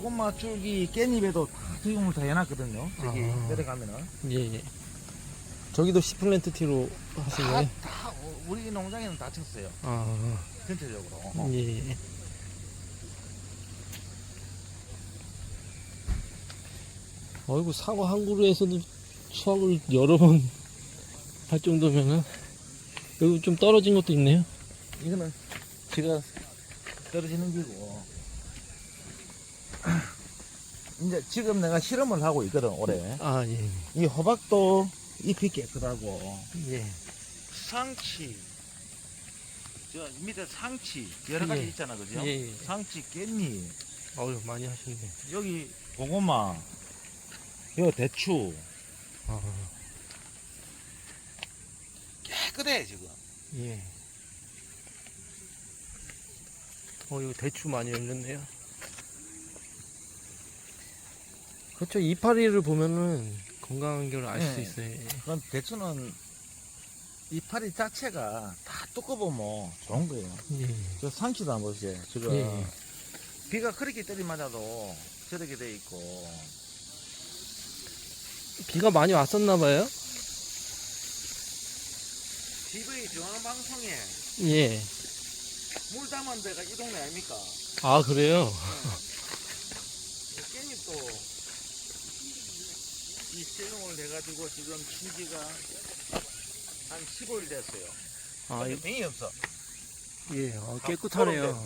고구마 줄기 깻잎에도 다 수용을 다 해놨거든요. 저기 아. 내려가면은 예, 예. 저기도 시플랜트 티로 하신 다, 거예요? 다 우리 농장에는 다 쳤어요. 아, 전체적으로. 어. 예. 어이구, 사과 한 그루에서도 수확을 여러 번 할 정도면은, 여기 좀 떨어진 것도 있네요. 이거는 지가 떨어지는 기고. 이제 지금 내가 실험을 하고 있거든 올해. 아, 예. 이 호박도 잎이 깨끗하고 예. 상치 저 밑에 상치 여러 가지 예. 있잖아 그죠? 예, 예. 상치 깻잎 어휴, 많이 하셨네. 여기 고구마 요 대추 아, 깨끗해 지금 예. 어, 이거 대추 많이 열렸네요. 그렇죠. 이파리를 보면은 건강한 걸 알 수 네. 있어요. 예. 그럼 대추는 이파리 자체가 다 두꺼보면 좋은 거예요 예. 저 상치도 한번 보세요 지금 예. 비가 그렇게 때리 맞아도 저렇게 돼 있고 비가 많이 왔었나 봐요. TV 중앙방송에 예. 물 담은 데가 이 동네 아닙니까? 아, 그래요? 깻잎도 이 채용을 해가지고 지금 친지가 한 15일 됐어요. 아, 이- 병이 없어. 예. 아, 깨끗하네요.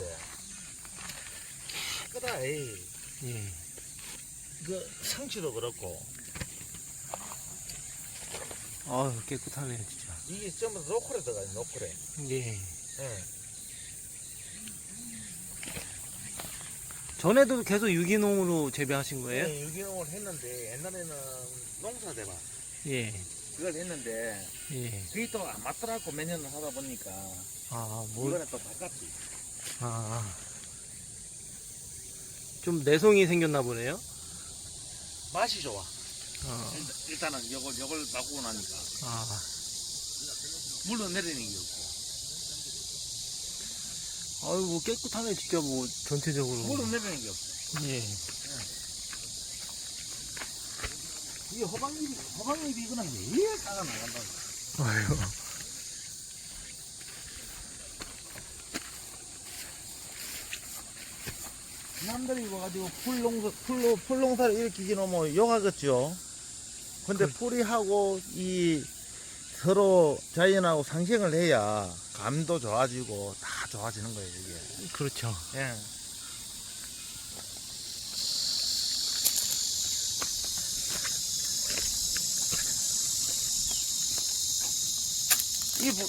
깨끗하, 에이. 예. 그 상치도 그렇고 아유, 깨끗하네요, 진짜. 이게 전부 다 노크레 들어가요, 노크레. 예. 예. 전에도 계속 유기농으로 재배하신 거예요? 네, 유기농을 했는데 옛날에는 농사대봐 예. 그걸 했는데 예. 그게 또 안 맞더라고 몇 년을 하다 보니까 아, 뭘. 이번에 또 바꿨지. 아. 좀 내성이 생겼나 보네요? 맛이 좋아. 아. 일단- 일단은 요걸 요걸 바꾸고 나니까 아. 물로 내리는 게 없고 아유, 뭐 깨끗하네, 진짜 뭐, 전체적으로. 물로 내리는 게 없어. 예. 이 호박잎이, 호박잎이 이거는 왜 따가 나간다. 아유. 남들이 와가지고 풀농사, 풀로, 풀농사를 일으키기 너무 욕하겠죠. 근데 그- 풀이 하고 이 서로 자연하고 상생을 해야 감도 좋아지고 다 좋아지는 거예요, 이게. 그렇죠. 예. 이 부-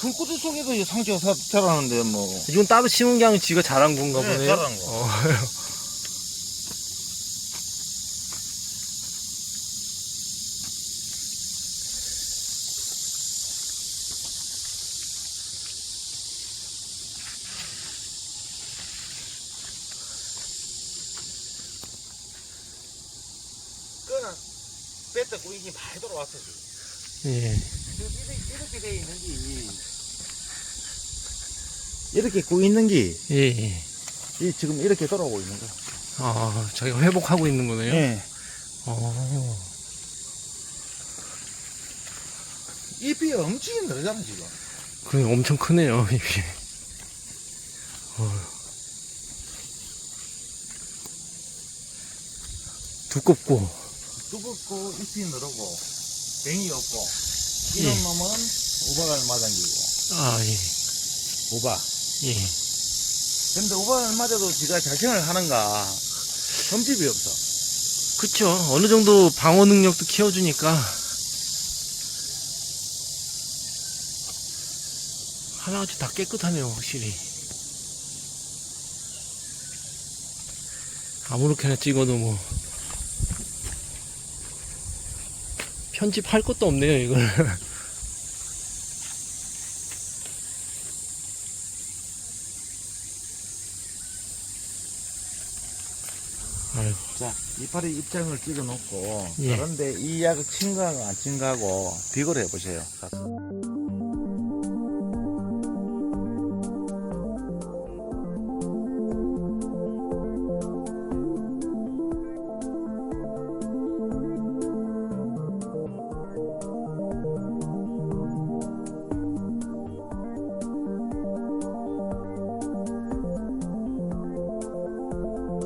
불구두 속에도 이 상처가 사- 자라는데 뭐. 이건 따로 심은 게 아니고 지가 자란 건가 네, 보네요. 자란 거. 어. 배트 구인이 많이 돌아왔어 지금. 예. 이렇게, 이렇게 돼 있는 게 이렇게 구 있는 게 예, 예. 이 지금 이렇게 돌아오고 있는 거야. 아, 자기가 회복하고 있는 거네요? 예. 어. 잎이 엄청 늘잖아 지금. 그래, 엄청 크네요, 이게. 어. 두껍고, 두껍고 잎이 늘고 뱅이 없고 이런 예. 놈은 우박을 맞아기고 아, 예. 우박. 예. 근데 우박을 맞아도 지가 자생을 하는가 흠집이 없어. 그쵸. 어느 정도 방어 능력도 키워주니까. 하나같이 다 깨끗하네요, 확실히. 아무렇게나 찍어도 뭐. 편집할 것도 없네요, 이걸. 아유, 자, 이파리 입장을 찍어 놓고 예. 그런데 이 약을 친가하고 안 친가하고 비교를 해 보세요. 가서.